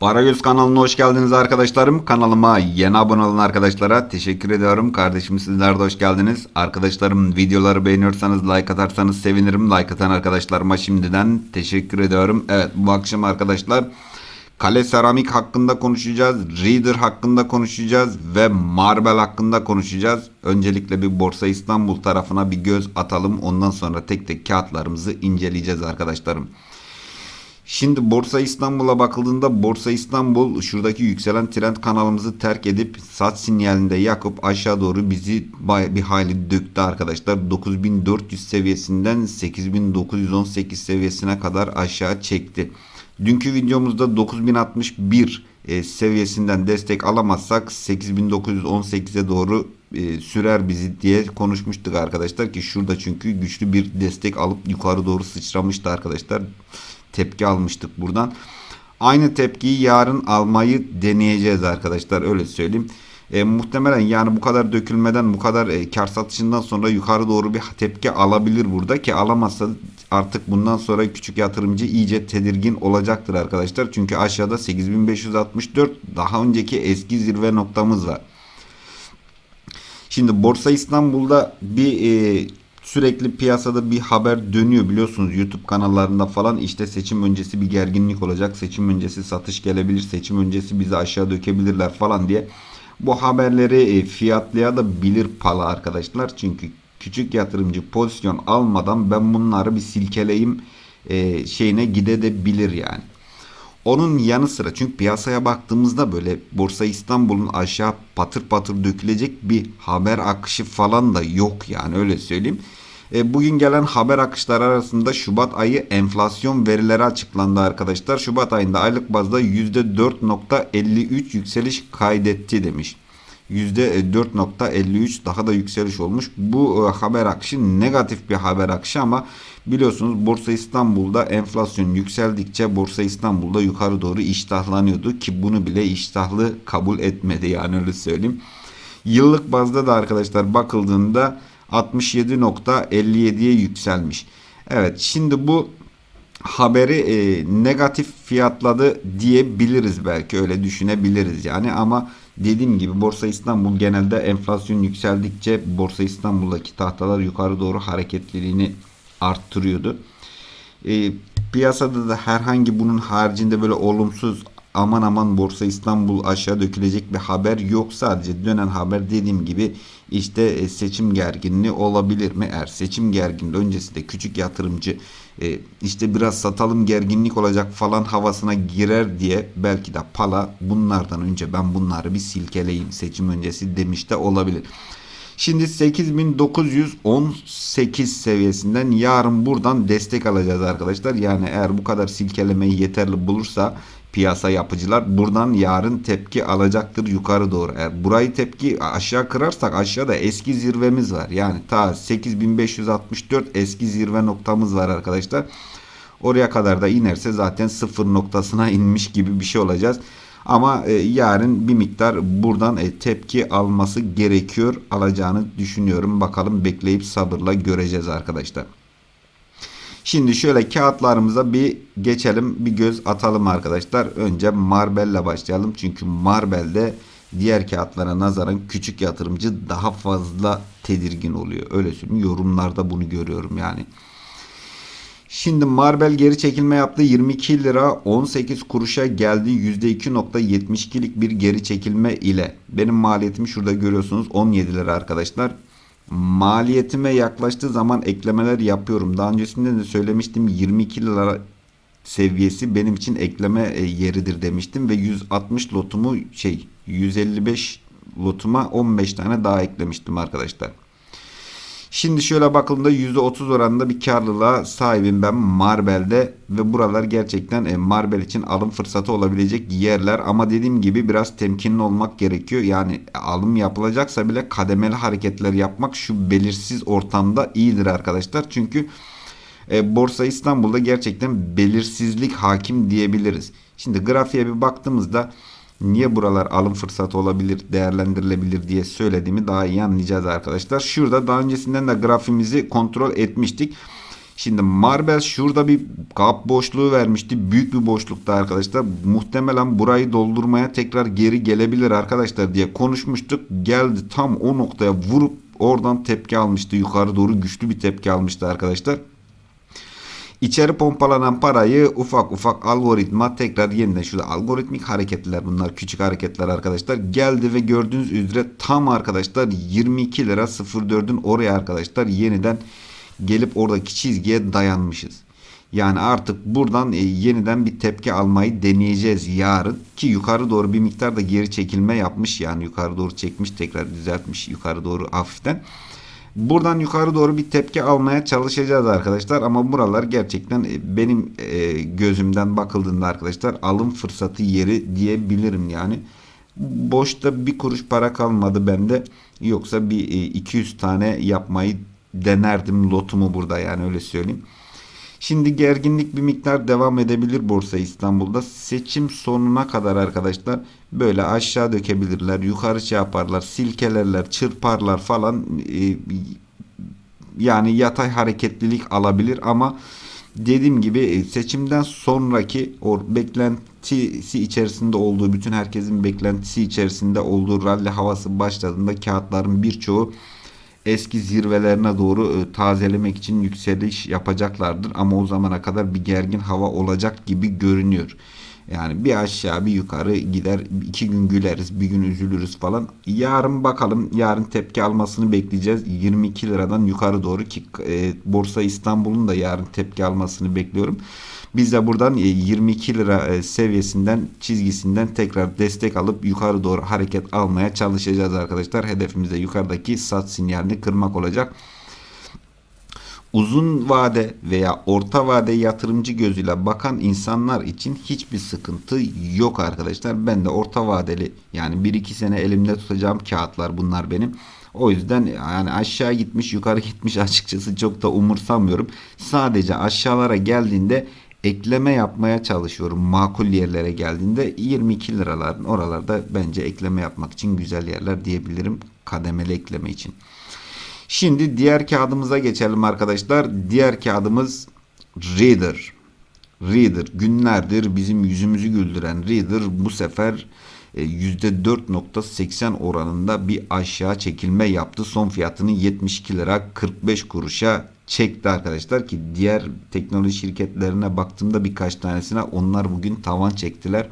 Paragöz kanalına hoş geldiniz arkadaşlarım. Kanalıma yeni abone olan arkadaşlara teşekkür ediyorum. Kardeşim sizler de hoş geldiniz. Arkadaşlarım videoları beğeniyorsanız like atarsanız sevinirim. Like atan arkadaşlarıma şimdiden teşekkür ediyorum. Evet bu akşam arkadaşlar Kale Seramik hakkında konuşacağız. Reader hakkında konuşacağız. Ve Marble hakkında konuşacağız. Öncelikle bir Borsa İstanbul tarafına bir göz atalım. Ondan sonra tek tek kağıtlarımızı inceleyeceğiz arkadaşlarım. Şimdi Borsa İstanbul'a bakıldığında Borsa İstanbul şuradaki yükselen trend kanalımızı terk edip sat sinyalinde yakıp aşağı doğru bizi bir hayli döktü arkadaşlar. 9400 seviyesinden 8918 seviyesine kadar aşağı çekti. Dünkü videomuzda 9061 e, seviyesinden destek alamazsak 8918'e doğru e, sürer bizi diye konuşmuştuk arkadaşlar ki şurada çünkü güçlü bir destek alıp yukarı doğru sıçramıştı arkadaşlar tepki almıştık buradan. Aynı tepkiyi yarın almayı deneyeceğiz arkadaşlar öyle söyleyeyim. E, muhtemelen yani bu kadar dökülmeden bu kadar e, kar satışından sonra yukarı doğru bir tepki alabilir burada ki alamazsa artık bundan sonra küçük yatırımcı iyice tedirgin olacaktır arkadaşlar. Çünkü aşağıda 8564 daha önceki eski zirve noktamız var. Şimdi Borsa İstanbul'da bir e, sürekli piyasada bir haber dönüyor biliyorsunuz YouTube kanallarında falan işte seçim öncesi bir gerginlik olacak. Seçim öncesi satış gelebilir. Seçim öncesi bizi aşağı dökebilirler falan diye. Bu haberleri e, fiyatlaya da bilir pala arkadaşlar. Çünkü küçük yatırımcı pozisyon almadan ben bunları bir silkeleyim e, şeyine gidebilir yani. Onun yanı sıra çünkü piyasaya baktığımızda böyle Borsa İstanbul'un aşağı patır patır dökülecek bir haber akışı falan da yok yani öyle söyleyeyim. E, bugün gelen haber akışları arasında Şubat ayı enflasyon verileri açıklandı arkadaşlar. Şubat ayında aylık bazda %4.53 yükseliş kaydetti demiş. %4.53 daha da yükseliş olmuş. Bu e, haber akışı negatif bir haber akışı ama biliyorsunuz Borsa İstanbul'da enflasyon yükseldikçe Borsa İstanbul'da yukarı doğru iştahlanıyordu ki bunu bile iştahlı kabul etmedi yani öyle söyleyeyim. Yıllık bazda da arkadaşlar bakıldığında 67.57'ye yükselmiş. Evet şimdi bu haberi e, negatif fiyatladı diyebiliriz belki öyle düşünebiliriz yani ama dediğim gibi Borsa İstanbul genelde enflasyon yükseldikçe Borsa İstanbul'daki tahtalar yukarı doğru hareketliliğini arttırıyordu. E, piyasada da herhangi bunun haricinde böyle olumsuz aman aman Borsa İstanbul aşağı dökülecek bir haber yok. Sadece dönen haber dediğim gibi işte e, seçim gerginliği olabilir mi? Eğer seçim gerginliği öncesinde küçük yatırımcı e, işte biraz satalım gerginlik olacak falan havasına girer diye belki de pala bunlardan önce ben bunları bir silkeleyeyim seçim öncesi demiş de olabilir. Şimdi 8918 seviyesinden yarın buradan destek alacağız arkadaşlar. Yani eğer bu kadar silkelemeyi yeterli bulursa piyasa yapıcılar buradan yarın tepki alacaktır yukarı doğru. Eğer burayı tepki aşağı kırarsak aşağıda eski zirvemiz var. Yani ta 8564 eski zirve noktamız var arkadaşlar. Oraya kadar da inerse zaten sıfır noktasına inmiş gibi bir şey olacağız. Ama e, yarın bir miktar buradan e, tepki alması gerekiyor. Alacağını düşünüyorum. Bakalım bekleyip sabırla göreceğiz arkadaşlar. Şimdi şöyle kağıtlarımıza bir geçelim. Bir göz atalım arkadaşlar. Önce Marbel'le başlayalım. Çünkü Marbel'de diğer kağıtlara nazaran küçük yatırımcı daha fazla tedirgin oluyor. Öyle söyleyeyim. Yorumlarda bunu görüyorum yani. Şimdi Marbel geri çekilme yaptı. 22 lira 18 kuruşa geldi. %2.72'lik bir geri çekilme ile. Benim maliyetimi şurada görüyorsunuz 17 lira arkadaşlar. Maliyetime yaklaştığı zaman eklemeler yapıyorum. Daha öncesinde de söylemiştim 22 lira seviyesi benim için ekleme e, yeridir demiştim ve 160 lotumu şey 155 lotuma 15 tane daha eklemiştim arkadaşlar. Şimdi şöyle bakıldığında %30 oranında bir karlılığa sahibim ben Marbel'de ve buralar gerçekten e, Marbel için alım fırsatı olabilecek yerler ama dediğim gibi biraz temkinli olmak gerekiyor. Yani alım yapılacaksa bile kademeli hareketler yapmak şu belirsiz ortamda iyidir arkadaşlar. Çünkü e, Borsa İstanbul'da gerçekten belirsizlik hakim diyebiliriz. Şimdi grafiğe bir baktığımızda niye buralar alım fırsatı olabilir, değerlendirilebilir diye söylediğimi daha iyi anlayacağız arkadaşlar. Şurada daha öncesinden de grafimizi kontrol etmiştik. Şimdi Marbel şurada bir kap boşluğu vermişti. Büyük bir boşlukta arkadaşlar. Muhtemelen burayı doldurmaya tekrar geri gelebilir arkadaşlar diye konuşmuştuk. Geldi tam o noktaya vurup oradan tepki almıştı. Yukarı doğru güçlü bir tepki almıştı arkadaşlar. İçeri pompalanan parayı ufak ufak algoritma tekrar yeniden şurada algoritmik hareketler bunlar küçük hareketler arkadaşlar geldi ve gördüğünüz üzere tam arkadaşlar 22 lira 04'ün oraya arkadaşlar yeniden gelip oradaki çizgiye dayanmışız. Yani artık buradan e, yeniden bir tepki almayı deneyeceğiz yarın ki yukarı doğru bir miktar da geri çekilme yapmış yani yukarı doğru çekmiş tekrar düzeltmiş yukarı doğru hafiften. Buradan yukarı doğru bir tepki almaya çalışacağız arkadaşlar ama buralar gerçekten e, benim e, gözümden bakıldığında arkadaşlar alım fırsatı yeri diyebilirim yani. Boşta bir kuruş para kalmadı bende yoksa bir e, 200 tane yapmayı denerdim lotumu burada yani öyle söyleyeyim. Şimdi gerginlik bir miktar devam edebilir Borsa İstanbul'da. Seçim sonuna kadar arkadaşlar böyle aşağı dökebilirler, yukarı şey yaparlar, silkelerler, çırparlar falan. Ee, yani yatay hareketlilik alabilir ama dediğim gibi e, seçimden sonraki o beklentisi içerisinde olduğu bütün herkesin beklentisi içerisinde olduğu rally havası başladığında kağıtların birçoğu eski zirvelerine doğru e, tazelemek için yükseliş yapacaklardır. Ama o zamana kadar bir gergin hava olacak gibi görünüyor. Yani bir aşağı bir yukarı gider iki gün güleriz bir gün üzülürüz falan. Yarın bakalım yarın tepki almasını bekleyeceğiz. 22 liradan yukarı doğru ki e, Borsa İstanbul'un da yarın tepki almasını bekliyorum. Biz de buradan 22 lira e, seviyesinden çizgisinden tekrar destek alıp yukarı doğru hareket almaya çalışacağız arkadaşlar. Hedefimiz de yukarıdaki sat sinyalini kırmak olacak. Uzun vade veya orta vade yatırımcı gözüyle bakan insanlar için hiçbir sıkıntı yok arkadaşlar. Ben de orta vadeli yani 1-2 sene elimde tutacağım kağıtlar bunlar benim. O yüzden yani aşağı gitmiş yukarı gitmiş açıkçası çok da umursamıyorum. Sadece aşağılara geldiğinde ekleme yapmaya çalışıyorum. Makul yerlere geldiğinde 22 liraların oralarda bence ekleme yapmak için güzel yerler diyebilirim. Kademeli ekleme için. Şimdi diğer kağıdımıza geçelim arkadaşlar. Diğer kağıdımız Reader. Reader günlerdir bizim yüzümüzü güldüren Reader bu sefer %4.80 e, oranında bir aşağı çekilme yaptı. Son fiyatını 72 lira 45 kuruşa çekti arkadaşlar ki diğer teknoloji şirketlerine baktığımda birkaç tanesine onlar bugün tavan çektiler.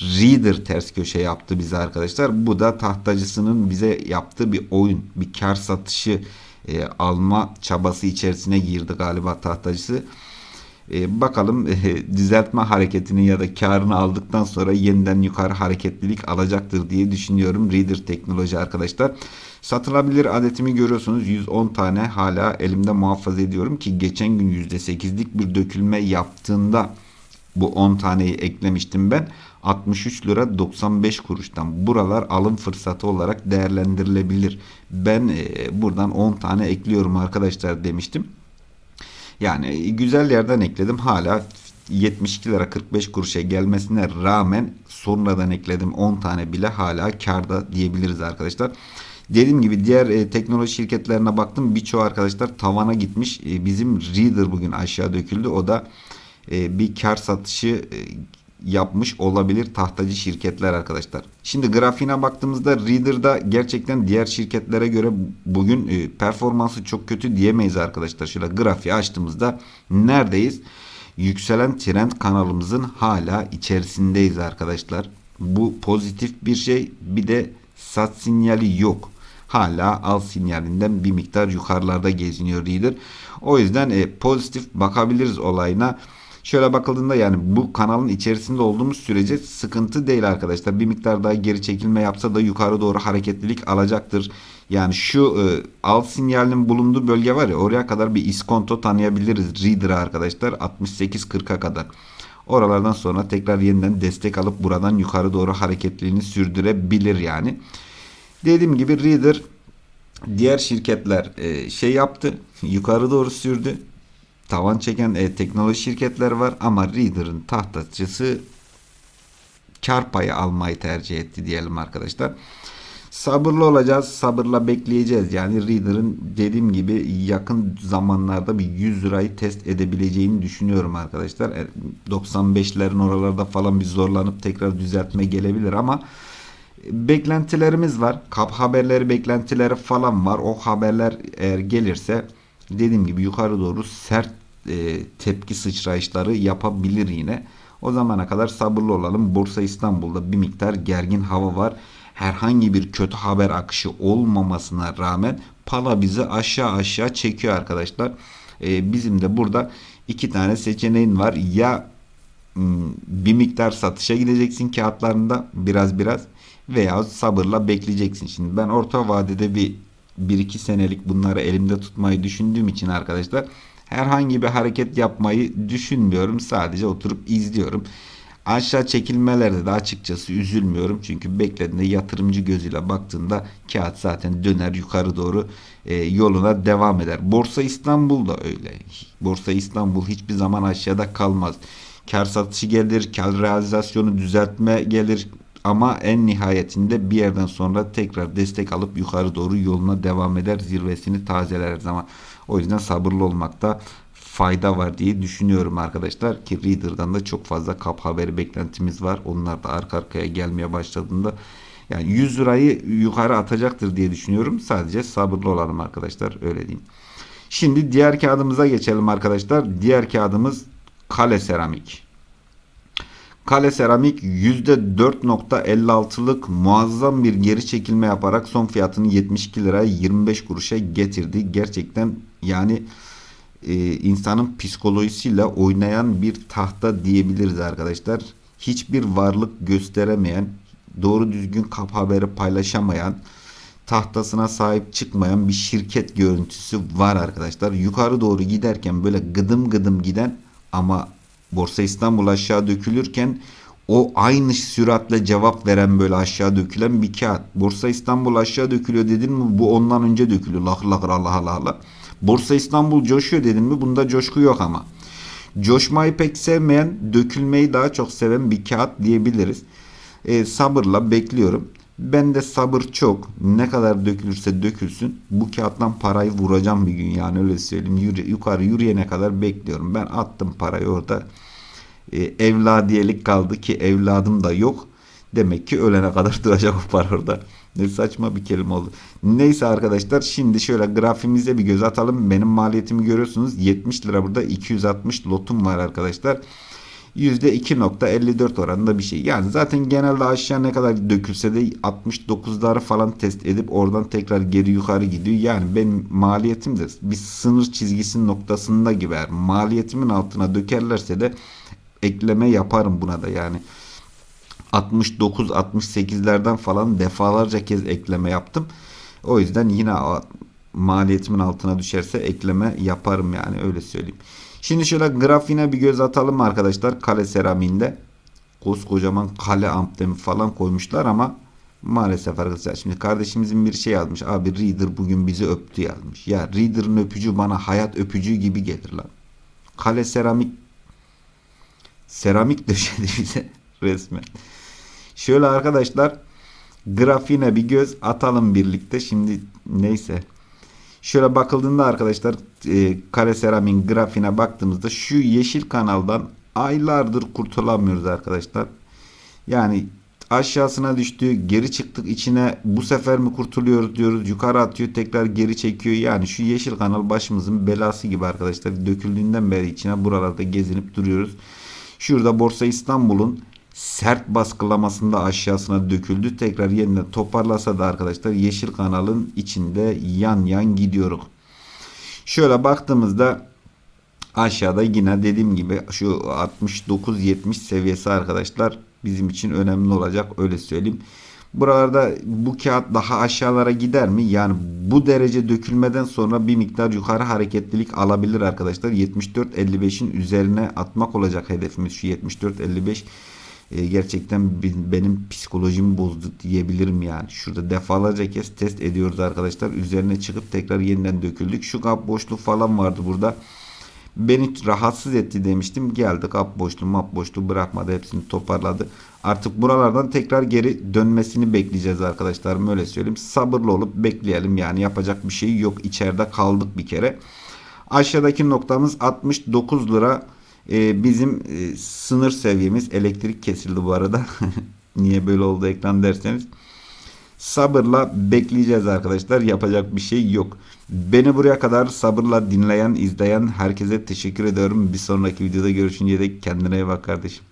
Reader ters köşe yaptı bize arkadaşlar. Bu da tahtacısının bize yaptığı bir oyun, bir kar satışı e, alma çabası içerisine girdi galiba tahtacısı. E, bakalım e, düzeltme hareketini ya da karını aldıktan sonra yeniden yukarı hareketlilik alacaktır diye düşünüyorum. Reader teknoloji arkadaşlar. Satılabilir adetimi görüyorsunuz 110 tane hala elimde muhafaza ediyorum ki geçen gün %8'lik bir dökülme yaptığında bu 10 taneyi eklemiştim ben. 63 lira 95 kuruştan buralar alım fırsatı olarak değerlendirilebilir. Ben e, buradan 10 tane ekliyorum arkadaşlar demiştim. Yani güzel yerden ekledim. Hala 72 lira 45 kuruşa gelmesine rağmen sonradan ekledim 10 tane bile hala karda diyebiliriz arkadaşlar. Dediğim gibi diğer e, teknoloji şirketlerine baktım. Birçoğu arkadaşlar tavana gitmiş. E, bizim Reader bugün aşağı döküldü. O da e, bir kar satışı e, yapmış olabilir tahtacı şirketler arkadaşlar. Şimdi grafiğine baktığımızda Reader'da gerçekten diğer şirketlere göre bugün e, performansı çok kötü diyemeyiz arkadaşlar. Şöyle grafiği açtığımızda neredeyiz? Yükselen trend kanalımızın hala içerisindeyiz arkadaşlar. Bu pozitif bir şey. Bir de sat sinyali yok. Hala al sinyalinden bir miktar yukarılarda geziniyor Reader. O yüzden e, pozitif bakabiliriz olayına. Şöyle bakıldığında yani bu kanalın içerisinde olduğumuz sürece sıkıntı değil arkadaşlar. Bir miktar daha geri çekilme yapsa da yukarı doğru hareketlilik alacaktır. Yani şu e, alt sinyalinin bulunduğu bölge var ya oraya kadar bir iskonto tanıyabiliriz Reader'a arkadaşlar 68-40'a kadar. Oralardan sonra tekrar yeniden destek alıp buradan yukarı doğru hareketliliğini sürdürebilir yani. Dediğim gibi Reader diğer şirketler e, şey yaptı yukarı doğru sürdü tavan çeken e, teknoloji şirketler var ama Reader'ın tahtacısı kar payı almayı tercih etti diyelim arkadaşlar. Sabırlı olacağız. Sabırla bekleyeceğiz. Yani Reader'ın dediğim gibi yakın zamanlarda bir 100 lirayı test edebileceğini düşünüyorum arkadaşlar. E, 95'lerin oralarda falan bir zorlanıp tekrar düzeltme gelebilir ama beklentilerimiz var. Kap haberleri beklentileri falan var. O haberler eğer gelirse dediğim gibi yukarı doğru sert e, tepki sıçrayışları yapabilir yine. O zamana kadar sabırlı olalım. Borsa İstanbul'da bir miktar gergin hava var. Herhangi bir kötü haber akışı olmamasına rağmen pala bizi aşağı aşağı çekiyor arkadaşlar. E, bizim de burada iki tane seçeneğin var. Ya bir miktar satışa gideceksin kağıtlarında biraz biraz veya sabırla bekleyeceksin. Şimdi ben orta vadede bir 1-2 senelik bunları elimde tutmayı düşündüğüm için arkadaşlar herhangi bir hareket yapmayı düşünmüyorum. Sadece oturup izliyorum. Aşağı çekilmelerde de açıkçası üzülmüyorum. Çünkü beklediğinde yatırımcı gözüyle baktığında kağıt zaten döner yukarı doğru e, yoluna devam eder. Borsa İstanbul da öyle. Borsa İstanbul hiçbir zaman aşağıda kalmaz. Kar satışı gelir, kar realizasyonu düzeltme gelir ama en nihayetinde bir yerden sonra tekrar destek alıp yukarı doğru yoluna devam eder. Zirvesini tazeler zaman. O yüzden sabırlı olmakta fayda var diye düşünüyorum arkadaşlar ki Reader'dan da çok fazla kap haberi beklentimiz var. Onlar da arka arkaya gelmeye başladığında yani 100 lirayı yukarı atacaktır diye düşünüyorum. Sadece sabırlı olalım arkadaşlar öyle diyeyim. Şimdi diğer kağıdımıza geçelim arkadaşlar. Diğer kağıdımız Kale Seramik. Kale Seramik %4.56'lık muazzam bir geri çekilme yaparak son fiyatını 72 liraya 25 kuruşa getirdi. Gerçekten yani e, insanın psikolojisiyle oynayan bir tahta diyebiliriz arkadaşlar. Hiçbir varlık gösteremeyen, doğru düzgün kap haberi paylaşamayan, tahtasına sahip çıkmayan bir şirket görüntüsü var arkadaşlar. Yukarı doğru giderken böyle gıdım gıdım giden ama Borsa İstanbul aşağı dökülürken o aynı süratle cevap veren böyle aşağı dökülen bir kağıt. Borsa İstanbul aşağı dökülüyor dedin mi bu ondan önce dökülüyor. Lah lah Allah Allah Allah. Borsa İstanbul coşuyor dedin mi bunda coşku yok ama. Coşmayı pek sevmeyen, dökülmeyi daha çok seven bir kağıt diyebiliriz. E, sabırla bekliyorum. Ben de sabır çok. Ne kadar dökülürse dökülsün. Bu kağıttan parayı vuracağım bir gün. Yani öyle söyleyeyim. Yürü, yukarı yürüyene kadar bekliyorum. Ben attım parayı orada. E, evladiyelik kaldı ki evladım da yok. Demek ki ölene kadar duracak o para orada. Ne saçma bir kelime oldu. Neyse arkadaşlar şimdi şöyle grafimize bir göz atalım. Benim maliyetimi görüyorsunuz. 70 lira burada 260 lotum var arkadaşlar. %2.54 oranında bir şey. Yani zaten genelde aşağı ne kadar dökülse de 69'ları falan test edip oradan tekrar geri yukarı gidiyor. Yani benim maliyetim de bir sınır çizgisinin noktasında gibi. Eğer maliyetimin altına dökerlerse de ekleme yaparım buna da yani. 69 68'lerden falan defalarca kez ekleme yaptım. O yüzden yine maliyetimin altına düşerse ekleme yaparım yani öyle söyleyeyim. Şimdi şöyle grafiğine bir göz atalım arkadaşlar. Kale seramiğinde koskocaman kale amblemi falan koymuşlar ama maalesef arkadaşlar şimdi kardeşimizin bir şey yazmış. Abi Reader bugün bizi öptü yazmış. Ya Reader'ın öpücüğü bana hayat öpücüğü gibi gelir lan. Kale seramik seramik döşedi bize resmen. Şöyle arkadaşlar grafiğine bir göz atalım birlikte. Şimdi neyse Şöyle bakıldığında arkadaşlar e, kare seramin grafiğine baktığımızda şu yeşil kanaldan aylardır kurtulamıyoruz arkadaşlar. Yani aşağısına düştü geri çıktık içine bu sefer mi kurtuluyoruz diyoruz yukarı atıyor tekrar geri çekiyor yani şu yeşil kanal başımızın belası gibi arkadaşlar döküldüğünden beri içine buralarda gezinip duruyoruz. Şurada Borsa İstanbul'un sert baskılamasında aşağısına döküldü. Tekrar yeniden toparlasa da arkadaşlar yeşil kanalın içinde yan yan gidiyoruz. Şöyle baktığımızda aşağıda yine dediğim gibi şu 69-70 seviyesi arkadaşlar bizim için önemli olacak öyle söyleyeyim. Buralarda bu kağıt daha aşağılara gider mi? Yani bu derece dökülmeden sonra bir miktar yukarı hareketlilik alabilir arkadaşlar. 74-55'in üzerine atmak olacak hedefimiz şu 74-55 e, gerçekten benim psikolojimi bozdu diyebilirim yani. Şurada defalarca kez test ediyoruz arkadaşlar. Üzerine çıkıp tekrar yeniden döküldük. Şu kap boşluk falan vardı burada. beni rahatsız etti demiştim. Geldi kap boşluğu map boşluğu bırakmadı. Hepsini toparladı. Artık buralardan tekrar geri dönmesini bekleyeceğiz arkadaşlarım. Öyle söyleyeyim. Sabırlı olup bekleyelim. Yani yapacak bir şey yok. İçeride kaldık bir kere. Aşağıdaki noktamız 69 lira. Ee, bizim e, sınır seviyemiz. Elektrik kesildi bu arada. Niye böyle oldu ekran derseniz. Sabırla bekleyeceğiz arkadaşlar. Yapacak bir şey yok. Beni buraya kadar sabırla dinleyen, izleyen herkese teşekkür ediyorum. Bir sonraki videoda görüşünceye dek kendine iyi bak kardeşim.